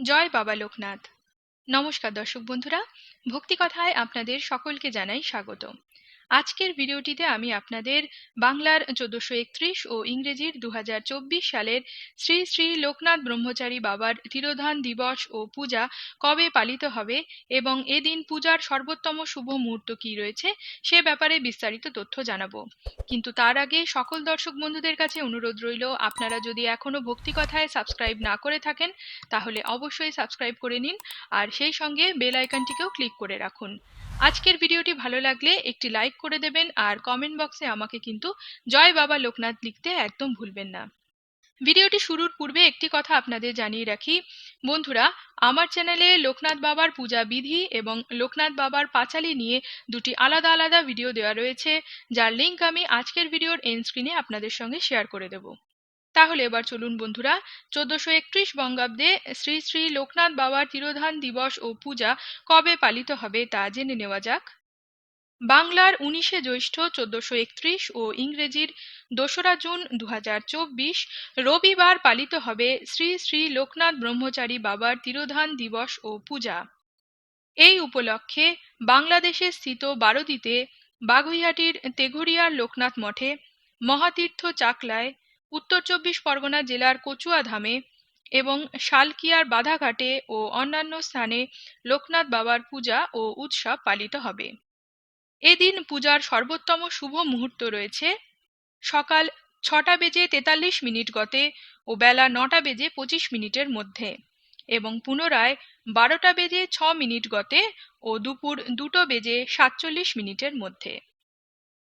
জয় বাবা লোকনাথ। নমস্কার দর্শক বন্ধুরা ভক্তি কথায় আপনাদের সকলকে জানাই স্বাগত আজকের ভিডিওটিতে আমি আপনাদের বাংলার চোদ্দশো একত্রিশ ও ইংরেজির দু হাজার চব্বিশ সালের শ্রী শ্রী লোকনাথ ব্রহ্মচারী বাবার তিরোধান দিবস ও পূজা কবে পালিত হবে এবং এদিন পূজার সর্বোত্তম শুভ মুহূর্ত কি রয়েছে সে ব্যাপারে বিস্তারিত তথ্য জানাব। কিন্তু তার আগে সকল দর্শক বন্ধুদের কাছে অনুরোধ রইল, আপনারা যদি এখনও ভক্তি কথায় সাবস্ক্রাইব না করে থাকেন, তাহলে অবশ্যই সাবস্ক্রাইব করে নিন আর সেই সঙ্গে বেল আইকনটিকেও ক্লিক করে রাখুন। আজকের ভিডিওটি ভালো লাগলে একটি লাইক করে দেবেন আর কমেন্ট বক্সে আমাকে কিন্তু জয় বাবা লোকনাথ লিখতে একদম ভুলবেন না। ভিডিওটি শুরুর পূর্বে একটি কথা আপনাদের জানিয়ে রাখি। বন্ধুরা, আমার চ্যানেলে লোকনাথ বাবার পূজা বিধি এবং লোকনাথ বাবার পাঁচালি নিয়ে দুটি আলাদা আলাদা ভিডিও দেওয়া রয়েছে। যার লিঙ্ক আমি আজকের ভিডিওর এন্ড স্ক্রিনে আপনাদের সঙ্গে শেয়ার করে দেব। তাহলে এবার চলুন বন্ধুরা, চোদ্দশো একত্রিশ বঙ্গাব্দে শ্রী শ্রী লোকনাথ বাবার তিরোধান দিবস ও পূজা কবে পালিত হবে তা জেনে নেওয়া যাক। বাংলার উনিশে জ্যৈষ্ঠ চোদ্দশো একত্রিশ ও ইংরেজির দোসরা জুন দু হাজার চব্বিশ রবিবার পালিত হবে শ্রী শ্রী লোকনাথ ব্রহ্মচারী বাবার তিরোধান দিবস ও পূজা। এই উপলক্ষে বাংলাদেশে স্থিত বারোদিতে বাগুইহাটির তেঘরিয়ার লোকনাথ মঠে মহাতীর্থ চাকলায় উত্তর চব্বিশ পরগনা জেলার কচুয়াধামে এবং শালকিয়ার বাধাঘাটে ও অন্যান্য স্থানে লোকনাথ বাবার পূজা ও উৎসব পালিত হবে। এদিন পূজার সর্বোত্তম শুভ মুহূর্ত রয়েছে সকাল ছটা বেজে তেতাল্লিশ মিনিট গতে ও বেলা নটা বেজে পঁচিশ মিনিটের মধ্যে এবং পুনরায় বারোটা বেজে ছ মিনিট গতে ও দুপুর দুটো বেজে সাতচল্লিশ মিনিটের মধ্যে।